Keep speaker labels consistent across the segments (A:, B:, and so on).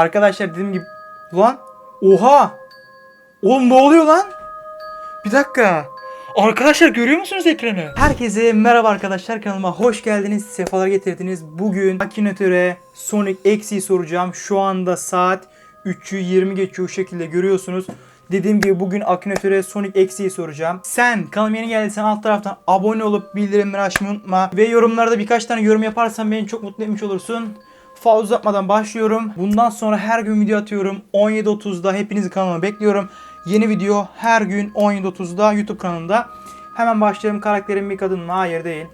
A: Arkadaşlar dediğim gibi... Lan! Oha! Oğlum ne oluyor lan? Bir dakika. Arkadaşlar görüyor musunuz ekranı? Herkese merhaba arkadaşlar kanalıma hoş geldiniz. Sefalar getirdiniz. Bugün Akinatöre Sonic X'i soracağım. Şu anda saat 3'ü 20 geçiyor şekilde görüyorsunuz. Dediğim gibi bugün Akinatöre Sonic X'i soracağım. Sen kanalıma yeni geldiysen alt taraftan abone olup bildirimleri açmayı unutma. Ve yorumlarda birkaç tane yorum yaparsan beni çok mutlu etmiş olursun. Fazla uzatmadan başlıyorum. Bundan sonra her gün video atıyorum. 17.30'da hepinizi kanalıma bekliyorum. Yeni video her gün 17.30'da YouTube kanalımda. Hemen başlayalım. Karakterin bir kadın mı? Hayır değil.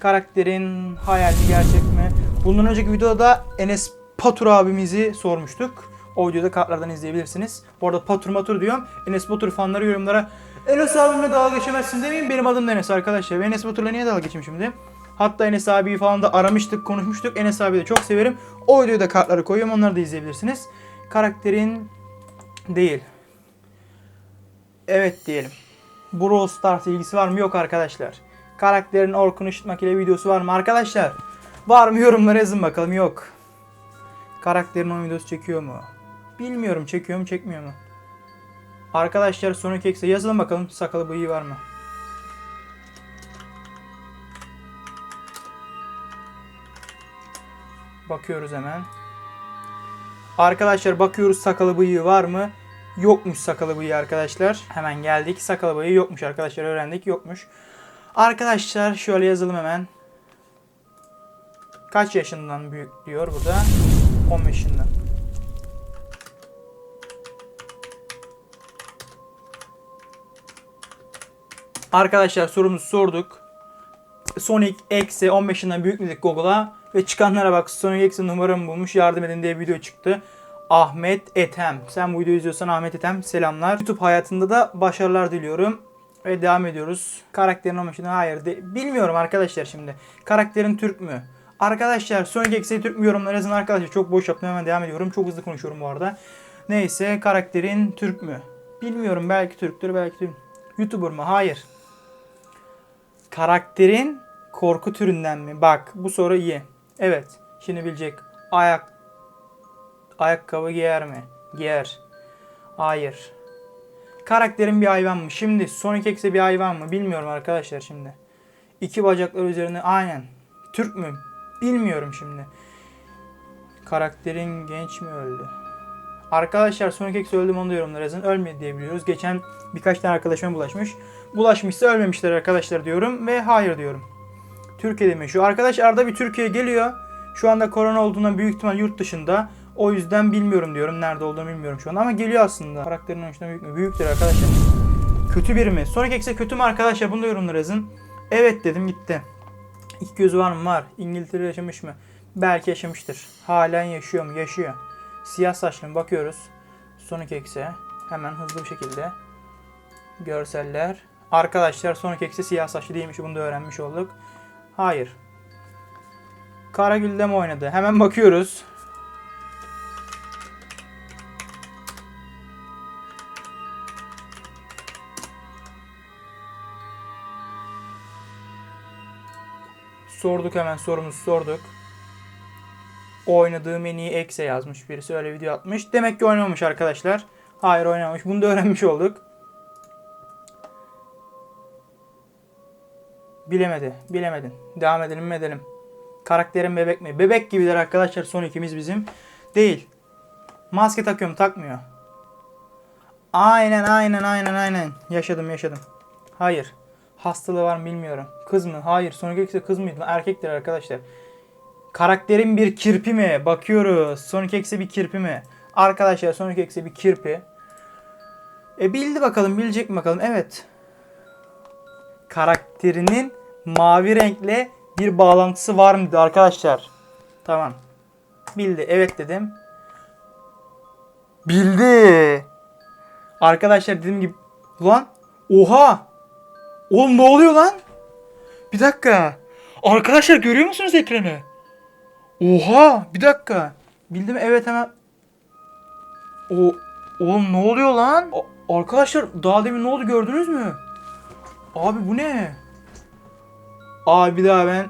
A: Karakterin hayal mi gerçek mi? Bundan önceki videoda Enes Batur abimizi sormuştuk. O videoda kartlardan izleyebilirsiniz. Bu arada Patur Matur diyorum. Enes Batur fanları yorumlara Enes abimle dalga geçemezsin demeyin. Benim adım da Enes arkadaşlar. Enes Batur'la niye dalga geçeyim şimdi? Hatta Enes abiyi falan da aramıştık, konuşmuştuk. Enes abiyi de çok severim. O videoda kartları koyuyorum. Onları da izleyebilirsiniz. Karakterin değil. Evet diyelim. Brawl Stars ilgisi var mı? Yok arkadaşlar. Karakterin Orkun Işıtmak ile videosu var mı arkadaşlar? Var mı yorumlara yazın bakalım. Yok. Karakterin o videosu çekiyor mu? Bilmiyorum çekiyor mu çekmiyor mu? Arkadaşlar Sonic X'e yazalım bakalım sakalı bıyığı var mı? Bakıyoruz hemen. Arkadaşlar bakıyoruz sakalı bıyığı var mı? Yokmuş sakalı bıyığı arkadaşlar. Hemen geldik. Sakalı bıyığı yokmuş arkadaşlar. Öğrendik yokmuş. Arkadaşlar şöyle yazalım hemen. Kaç yaşından büyük diyor burada? 15 yaşından. Arkadaşlar sorumuzu sorduk. Sonic X'e 15 yaşından büyük dedik Google'a ve çıkanlara bak Sonic X'e numaramı bulmuş yardım edin diye video çıktı. Ahmet Etem. Sen bu videoyu izliyorsan Ahmet Etem selamlar. YouTube hayatında da başarılar diliyorum. Ve devam ediyoruz. Karakterin 15 yaşından hayır. De- bilmiyorum arkadaşlar şimdi. Karakterin Türk mü? Arkadaşlar Sonic X'e Türk mü yorumlar yazın arkadaşlar. Çok boş yaptım hemen devam ediyorum. Çok hızlı konuşuyorum bu arada. Neyse karakterin Türk mü? Bilmiyorum belki Türktür belki Türk. YouTuber mı? Hayır. Karakterin korku türünden mi? Bak bu soru iyi. Evet. Şimdi bilecek. Ayak ayakkabı giyer mi? Giyer. Hayır. Karakterin bir hayvan mı? Şimdi Sonic X'e bir hayvan mı? Bilmiyorum arkadaşlar şimdi. İki bacaklar üzerine aynen. Türk mü? Bilmiyorum şimdi. Karakterin genç mi öldü? Arkadaşlar Sonic X öldü mü onu da yorumlara yazın. Ölmedi diye biliyoruz. Geçen birkaç tane arkadaşıma bulaşmış. Bulaşmışsa ölmemişler arkadaşlar diyorum ve hayır diyorum. Türkiye'de mi? Şu arkadaş arada bir Türkiye geliyor. Şu anda korona olduğundan büyük ihtimal yurt dışında. O yüzden bilmiyorum diyorum. Nerede olduğunu bilmiyorum şu an. Ama geliyor aslında. Karakterin hoşuna büyük mü? Büyüktür arkadaşlar. Kötü biri mi? Sonic X'e kötü mü arkadaşlar? Bunu da yorumlara yazın. Evet dedim gitti. İki gözü var mı? Var. İngiltere yaşamış mı? Belki yaşamıştır. Halen yaşıyor mu? Yaşıyor. Siyah saçlı mı? Bakıyoruz. Sonic X'e. Hemen hızlı bir şekilde. Görseller. Arkadaşlar Sonic X'e siyah saçlı değilmiş. Bunu da öğrenmiş olduk. Hayır. Karagül'de mi oynadı? Hemen bakıyoruz. Sorduk hemen sorumuzu sorduk. Oynadığım en iyi ekse yazmış birisi öyle video atmış. Demek ki oynamamış arkadaşlar. Hayır oynamamış. Bunu da öğrenmiş olduk. Bilemedi. Bilemedin. Devam edelim mi edelim. Karakterin bebek mi? Bebek gibiler arkadaşlar son ikimiz bizim. Değil. Maske takıyorum takmıyor. Aynen aynen aynen aynen. Yaşadım yaşadım. Hayır. Hastalığı var mı bilmiyorum. Kız mı? Hayır. Sonic X'e kız mıydı? Erkektir arkadaşlar. Karakterin bir kirpi mi? Bakıyoruz. Sonic X'e bir kirpi mi? Arkadaşlar Sonic X'e bir kirpi. E bildi bakalım. Bilecek mi bakalım? Evet. Karakterinin mavi renkle bir bağlantısı var mıydı arkadaşlar? Tamam. Bildi. Evet dedim. Bildi. Arkadaşlar dediğim gibi. Ulan. Oha. Oğlum ne oluyor lan? Bir dakika. Arkadaşlar görüyor musunuz ekranı? Oha. Bir dakika. Bildim evet hemen. O Oğlum ne oluyor lan? A- arkadaşlar daha demin ne oldu gördünüz mü? Abi bu ne? Abi daha ben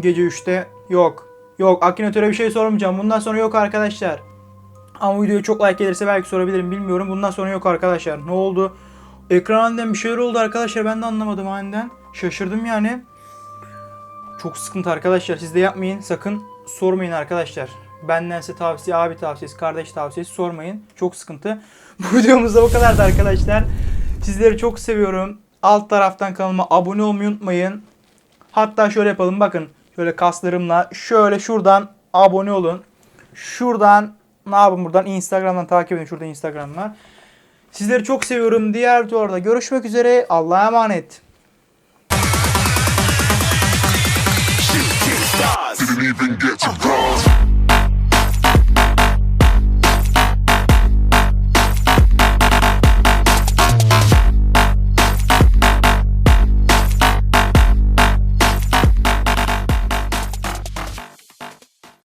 A: gece 3'te yok. Yok Akinatöre bir şey sormayacağım. Bundan sonra yok arkadaşlar. Ama videoya çok like gelirse belki sorabilirim bilmiyorum. Bundan sonra yok arkadaşlar. Ne oldu? Ekran aniden bir şeyler oldu arkadaşlar. Ben de anlamadım aniden. Şaşırdım yani. Çok sıkıntı arkadaşlar. Siz de yapmayın. Sakın sormayın arkadaşlar. Benden size tavsiye, abi tavsiyesi, kardeş tavsiyesi sormayın. Çok sıkıntı. Bu videomuzda bu kadardı arkadaşlar. Sizleri çok seviyorum. Alt taraftan kanalıma abone olmayı unutmayın. Hatta şöyle yapalım bakın. Şöyle kaslarımla şöyle şuradan abone olun. Şuradan ne yapın buradan Instagram'dan takip edin. Şurada Instagram. Sizleri çok seviyorum. Diğer videolarda görüşmek üzere. Allah'a emanet.
B: Didn't even get to cross.